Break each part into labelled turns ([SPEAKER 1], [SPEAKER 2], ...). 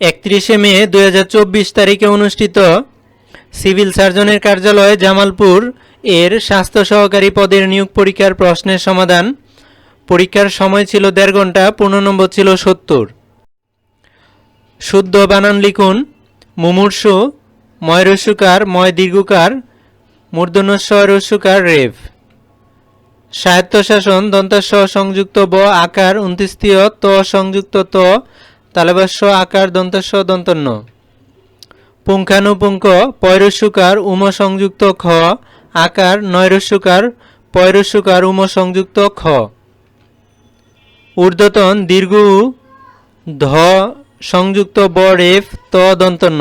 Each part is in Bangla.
[SPEAKER 1] একত্রিশে মে দু হাজার চব্বিশ তারিখে অনুষ্ঠিত সিভিল সার্জনের কার্যালয় জামালপুর এর স্বাস্থ্য সহকারী পদের নিয়োগ পরীক্ষার প্রশ্নের সমাধান। পরীক্ষার সময় ছিল দেড় ঘণ্টা পূর্ণ নম্বর ছিল সত্তর। শুদ্ধ বানান লিখুন। মুমূর্ষু ময় রস্যুকার ময় দীর্ঘকার মূর্ধন্যস্বর রস্যুকার রেভ। স্বায়ত্তশাসন দন্তাস্ব সংযুক্ত ব, আকার উনত্রিশতীয় ত সংযুক্ত ত তালবাস্য, আকার দন্তাস্ব দন্তন্য। পুঙ্খানুপুঙ্খ পয়রস্যুকার উম সংযুক্ত খ। আকার নৈরস্যুকার পয়রস্যুকার উম সংযুক্ত খ। ঊর্ধ্বতন, দীর্ঘ ধ, সংযুক্ত ব রেফ ত, দন্তন্য।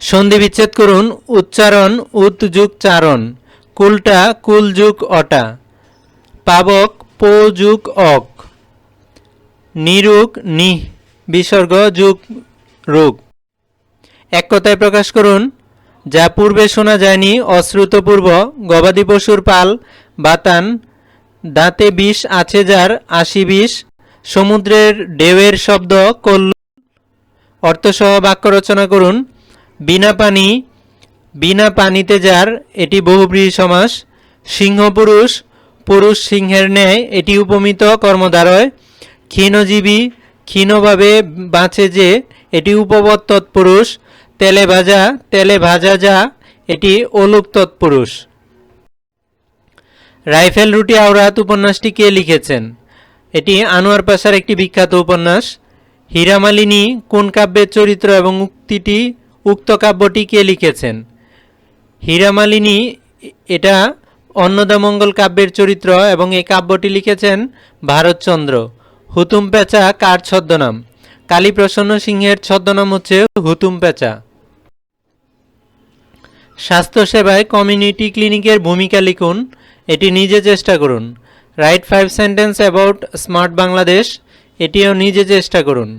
[SPEAKER 1] সন্ধি বিচ্ছেদ করুন, উচ্চারণ, উত যুগ চারণ। কুলটা, কুল যুগ অটা। পাবক, পো যুগ অক। নিরুক নি, বিসর্গ, যুগ, রোগ। এক কথায় প্রকাশ করুন, যা পূর্বে শোনা যায়নি, অশ্রুতপূর্ব, গবাদি পশুর পাল, বাতান, দাঁতে বিষ আছে যার আশি বিষ, সমুদ্রের ঢেউয়ের শব্দ কল্লু অর্থসহ বাক্য রচনা করুন, বিনা পানি, বিনা পানিতে যার এটি বহুব্রীহি সমাস সিংহ পুরুষ পুরুষ সিংহের ন্যায় এটি উপমিত কর্মধারয় ক্ষীণজীবী, ক্ষীণভাবে বাঁচে যে, এটি উপপদ তৎপুরুষ, তেলে ভাজা তেলে ভাজা যা, এটি অলুক তৎপুরুষ। রাইফেল রুটি আওরাত উপন্যাসটি কে লিখেছেন? এটি আনোয়ার পাশার একটি বিখ্যাত উপন্যাস। হীরামালিনী কোন কাব্যের চরিত্র এবং উক্তিটি, উক্ত কাব্যটি কে লিখেছেন? হীরামালিনী এটা অন্নদামঙ্গল কাব্যের চরিত্র এবং এই কাব্যটি লিখেছেন ভারতচন্দ্র। হুতুম পেঁচা কার ছদ্মনাম? কালীপ্রসন্ন সিংহের ছদ্মনাম হচ্ছে হুতুম পেঁচা। স্বাস্থ্যসেবায় কমিউনিটি ক্লিনিকের ভূমিকা লিখুন, এটি নিজে চেষ্টা করুন। Write five sentence about smart Bangladesh, এটিও নিজে চেষ্টা করুন।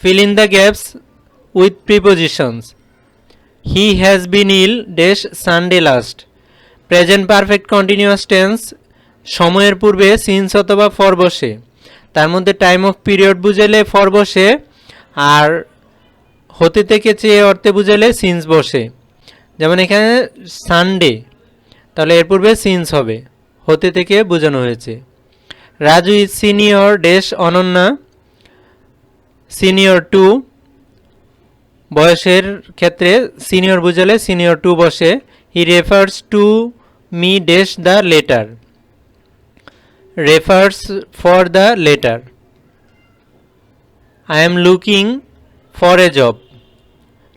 [SPEAKER 1] Fill in the gaps with prepositions. He has been ill, dash Sunday last. Present perfect continuous tense, সময়ের পূর্বে সিন্স অথবা ফর বসে। তার মধ্যে টাইম অফ পিরিয়ড বুঝালে ফর বসে, আর হতে থেকে চেয়ে অর্থে বুঝালে সিন্স বসে। যেমন এখানে সানডে তাহলে এর পূর্বে সিন্স হবে, হতে থেকে বোঝানো হয়েছে। Raju is senior dash Ananya senior to বয়সের ক্ষেত্রে সিনিয়র বুঝালে সিনিয়র টু বসে। He refers to me dash the letter refers for the letter I am looking for a job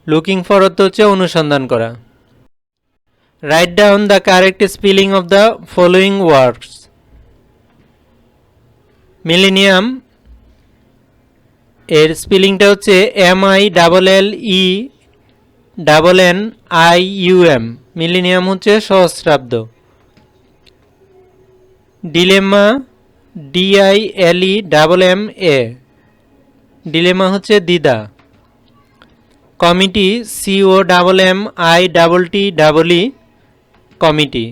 [SPEAKER 1] looking for অর্থ হচ্ছে অনুসন্ধান করা। Right down the correct spelling of the following words millennium এর স্পেলিংটা হচ্ছে M I double L E double N I U M millennium হচ্ছে সহস্রাব্দ। Dilemma D I L E double M A dilemma হচ্ছে দিদা committee C O double M I double T double E committee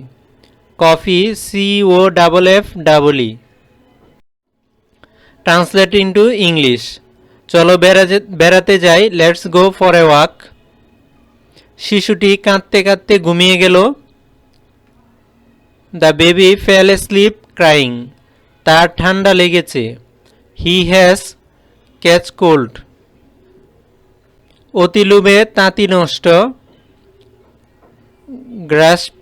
[SPEAKER 1] coffee C O double F double E translate into English চলো বেড়াতে যাই। Let's go for a walk শিশুটি কাঁদতে কাঁদতে ঘুমিয়ে গেল। The baby fell sleep crying তার ঠান্ডা লেগেছে। হি হ্যাজ ক্যাচ কোল্ড অতি লোভে তাঁতি নষ্ট। গ্রাস্প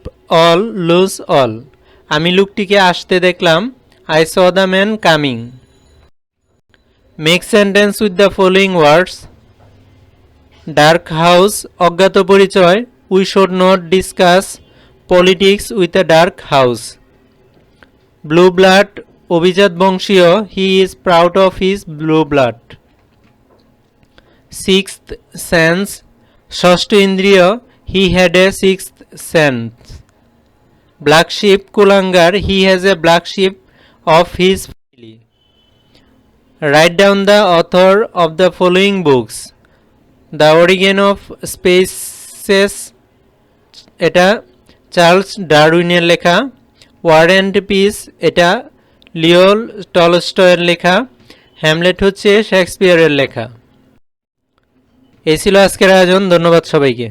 [SPEAKER 1] অল লুজ অল আমি লুকটিকে আসতে দেখলাম। I saw the man coming make sentence with the following words dark house অজ্ঞাত পরিচয়। We should not discuss politics with a dark house blue blood অভিজাত বংশীয় he is proud of his blue blood sixth sense ষষ্ঠ ইন্দ্রিয় he had a sixth sense black sheep কুলাঙ্গার he has a black of his family write down the author of the following books the origin of species এটা চার্লস ডারউইনের লেখা ওয়ার অ্যান্ড পিস, এটা লিওল টলস্টয়ের লেখা, হ্যামলেট হচ্ছে শেক্সপিয়ারের লেখা। এই ছিল আজকের আয়োজন, ধন্যবাদ সবাইকে।